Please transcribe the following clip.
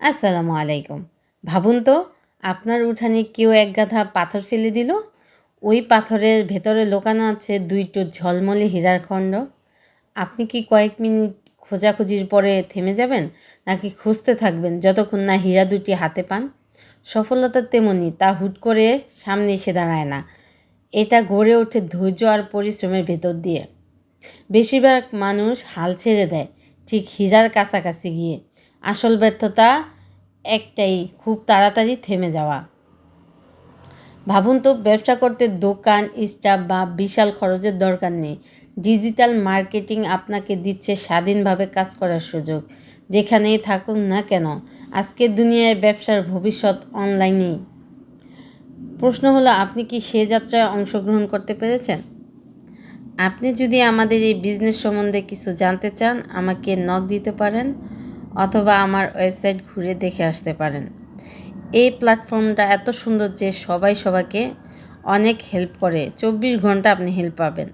আসসালামু আলাইকুম। ভাবুন তো, আপনার উঠানে কেউ এক গাধা পাথর ফেলে দিল? ওই পাথরের ভেতরে লোকানো আছে দুইটো ঝলমলে হীরার খণ্ড। আপনি কি কয়েক মিনিট খোঁজাখুঁজির পরে থেমে যাবেন, নাকি খুঁজতে থাকবেন যতক্ষণ না হীরা দুটি হাতে পান? সফলতা তেমনি, তা হুট করে সামনে এসে দাঁড়ায় না। এটা গড়ে ওঠে ধৈর্য আর পরিশ্রমের ভেতর দিয়ে। বেশিরভাগ মানুষ হাল ছেড়ে দেয়, ঠিক হীরার কাছাকাছি গিয়ে। আসল ব্যর্থতা একটাই, খুব তাড়াতাড়ি থেমে যাওয়া। ভাবুন তো, ব্যবসা করতে দোকান, স্টাফ বা বিশাল খরচের দরকার নেই। ডিজিটাল মার্কেটিং আপনাকে দিচ্ছে স্বাধীনভাবে কাজ করার সুযোগ। যেখানেই থাকুন না কেন, আজকের দুনিয়ায় ব্যবসার ভবিষ্যৎ অনলাইনেই প্রশ্ন হলো, আপনি কি সে যাত্রায় অংশগ্রহণ করতে পেরেছেন? আপনি যদি আমাদের এই বিজনেস সম্বন্ধে কিছু জানতে চান, আমাকে নক দিতে পারেন। অথবা আমার ওয়েবসাইট ঘুরে দেখে আসতে পারেন। এই প্ল্যাটফর্মটা এত সুন্দর যে সবাই সবাইকে অনেক হেল্প করে। চব্বিশ ঘণ্টা আপনি হেল্প পাবেন।